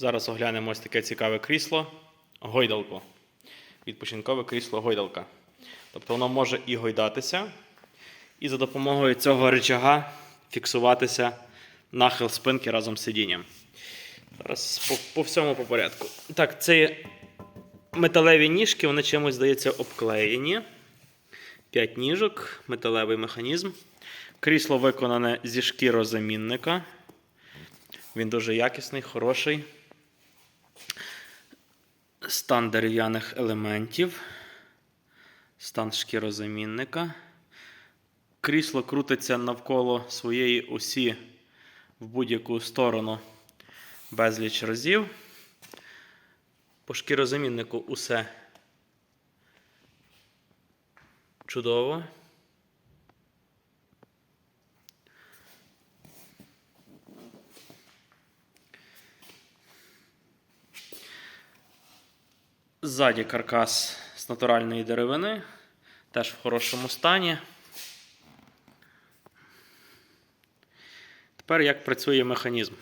Зараз оглянемо ось таке цікаве крісло гойдалку. Відпочинкове крісло гойдалка. Тобто воно може і гойдатися, і за допомогою цього рычага фіксуватися нахил спинки разом з сидінням. Зараз по, по всьому по порядку. Так, це металеві ніжки, вони чимось, здається, обклеєні. 5 ніжок, металевий механізм. Крісло виконане зі шкірозамінника. Він дуже якісний, хороший. Стан дерев'яних елементів. Стан шкірозамінника. Крісло крутиться навколо своєї осі в будь-яку сторону безліч разів. По шкірозаміннику усе чудово. Ззаді каркас з натуральної деревини, теж в хорошому стані. Тепер як працює механізм.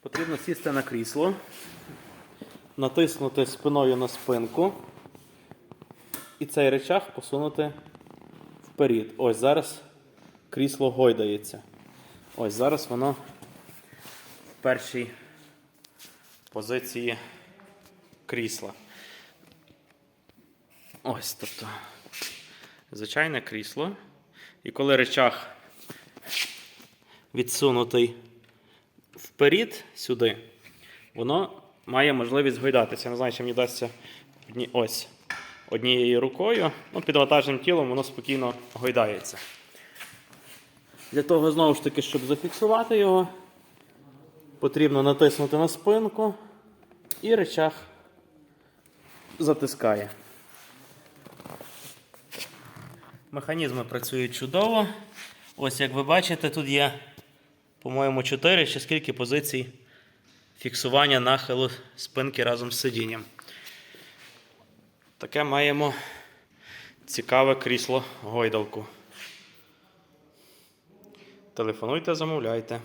Потрібно сісти на крісло, натиснути спиною на спинку і цей речах посунути вперед. Ось зараз крісло гойдається. Ось зараз воно в першій позиції крісла. Ось, тобто, звичайне крісло. І коли речах відсунутий вперед сюди, воно має можливість гойдатися. Не знаю, чи мені дасться одні, ось, однією рукою. Ну, під вантажним тілом воно спокійно гойдається. Для того, знову ж таки, щоб зафіксувати його, потрібно натиснути на спинку і речах затискає. Механізми працюють чудово. Ось як ви бачите, тут є, по-моєму, 4 чи скільки позицій фіксування нахилу спинки разом з сидінням. Таке маємо цікаве крісло гойдалку. Телефонуйте, замовляйте.